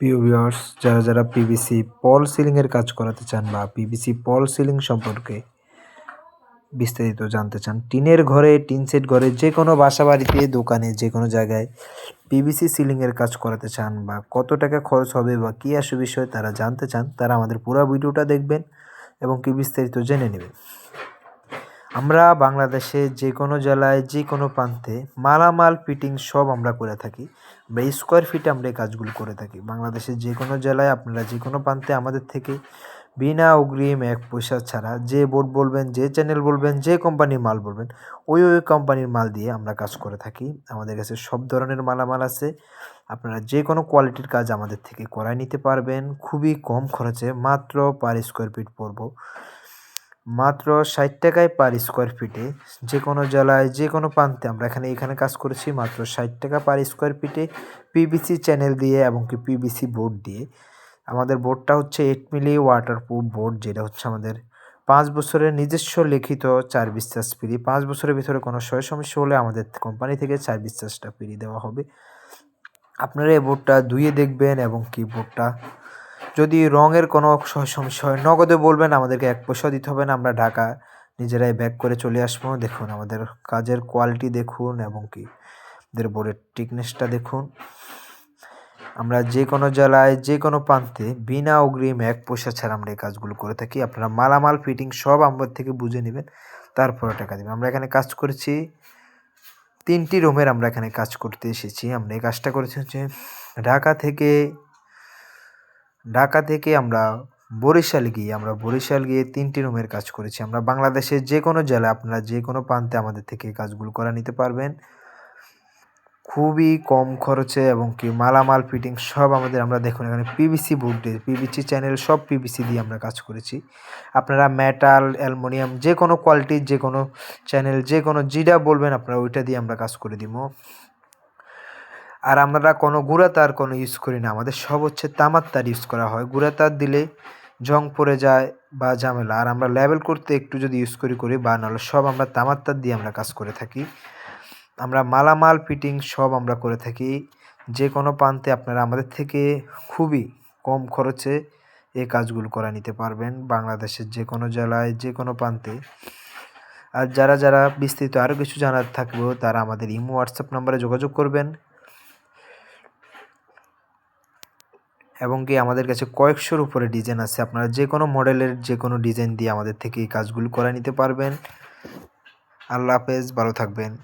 প্রিয় ভিউয়ার্স যারা যারা পিভিসি পল সিলিংয়ের কাজ করাতে চান বা পিভিসি পল সিলিং সম্পর্কে বিস্তারিত জানতে চান, টিনের ঘরে, টিন সেট ঘরে যে কোনো বাসা বাড়িতে, দোকানে, যে কোনো জায়গায় পিভিসি সিলিংয়ের কাজ করাতে চান বা কত টাকা খরচ হবে বা কী আসে বিষয়ে তারা জানতে চান, তারা আমাদের পুরো ভিডিওটা দেখবেন এবং কি বিস্তারিত জেনে নেবেন। আমরা বাংলাদেশে যে কোনো জেলায়, যে কোনো প্রান্তে মালামাল ফিটিং সব আমরা করে থাকি। বা স্কোয়ার ফিটে আমরা এই কাজগুলো করে থাকি। বাংলাদেশের যে কোনো জেলায় আপনারা যে কোনো প্রান্তে আমাদের থেকে বিনা অগ্রিম এক পয়সা ছাড়া যে বোর্ড বলবেন, যে চ্যানেল বলবেন, যে কোম্পানির মাল বলবেন, ওই ওই কোম্পানির মাল দিয়ে আমরা কাজ করে থাকি। আমাদের কাছে সব ধরনের মালামাল আছে। আপনারা যে কোনো কোয়ালিটির কাজ আমাদের থেকে করায় নিতে পারবেন। খুবই কম খরচে মাত্র পার স্কোয়ার ফিট পড়ব। মাত্র ষাট টাকায় পার স্কোয়ার ফিটে যে কোনো জেলায় যে কোনো প্রান্তে আমরা এখানে এখানে কাজ করেছি মাত্র ষাট টাকা পার স্কোয়ার ফিটে পিবিসি চ্যানেল দিয়ে এবং কি পিবিসি বোর্ড দিয়ে। আমাদের বোর্ডটা হচ্ছে এইট মিলি ওয়াটারপ্রুফ বোর্ড যেটা হচ্ছে আমাদের পাঁচ বছরের নিজস্ব লিখিত চার বিশ্বাস ফ্রি পাঁচ বছরের ভিতরে কোনো সয় সমস্যা হলে আমাদের কোম্পানি থেকে চার বিশ্বাসটা ফ্রি দেওয়া হবে। আপনারা এই বোর্ডটা ধুয়ে দেখবেন এবং কি বোর্ডটা যদি রঙের কোনো সয় সমস্যা নগদে বলবেন, আমাদেরকে এক পয়সা দিতে হবে না, আমরা ঢাকা নিজেরাই ব্যাক করে চলে আসব। দেখুন, আমাদের কাজের কোয়ালিটি দেখুন এবং কি, আমাদের বোর্ডের টিকনেসটা দেখুন। আমরা যে কোনো জেলায়, যে কোনো প্রান্তে বিনা অগ্রিম এক পয়সা ছাড়া আমরা এই কাজগুলো করে থাকি। আপনারা মালামাল ফিটিং সব আমার থেকে বুঝে নেবেন তারপরে টাকা দেবেন। আমরা এখানে কাজ করেছি, তিনটি রুমের আমরা এখানে কাজ করতে এসেছি। আমরা এই কাজটা করেছি হচ্ছে ঢাকা থেকে ঢাকা থেকে আমরা বরিশাল গিয়ে, আমরা বরিশাল গিয়ে তিনটি রুমের কাজ করেছি। আমরা বাংলাদেশের যে কোনো জেলায় আপনারা যে কোনো প্রান্তে আমাদের থেকে কাজগুলো করে নিতে পারবেন। খুবই কম খরচে এবং কি মালামাল, ফিটিং সব আমাদের, আমরা দেখুন এখানে পিভিসি বোর্ড দিয়ে পিভিসি চ্যানেল সব পিভিসি দিয়ে আমরা কাজ করেছি। আপনারা মেটাল অ্যালমোনিয়াম যে কোনো কোয়ালিটির যে কোনো চ্যানেল যে কোনো জিডা বলবেন, আপনারা ওইটা দিয়ে আমরা কাজ করে দিব। আর আমরা কোনো গুঁড়া তার কোনো ইউজ করি না। আমাদের সব হচ্ছে তামার তার ইউজ করা হয়। গুঁড়া তার দিলে জং পড়ে যায় বা ঝামেলা। আর আমরা লেবেল করতে একটু যদি ইউজ করি করি বা নাহলে সব আমরা তামার তার দিয়ে আমরা কাজ করে থাকি। আমরা মালামাল ফিটিং সব আমরা করে থাকি। যে কোনো প্রান্তে আপনারা আমাদের থেকে খুবই কম খরচে এই কাজগুলো করা নিতে পারবেন। বাংলাদেশের যে কোনো জেলায়, যে কোনো প্রান্তে। আর যারা যারা বিস্তৃত আরও কিছু জানার থাকবেও তারা আমাদের ইমো হোয়াটসঅ্যাপ নাম্বারে যোগাযোগ করবেন। এবং কি আমাদের কাছে কয়েকশোর উপরে ডিজাইন আছে। আপনারা যে কোনো মডেলের যে কোনো ডিজাইন দিয়ে আমাদের থেকে এই কাজগুলো করে নিতে পারবেন। আল্লাহ হাফেজ, ভালো থাকবেন।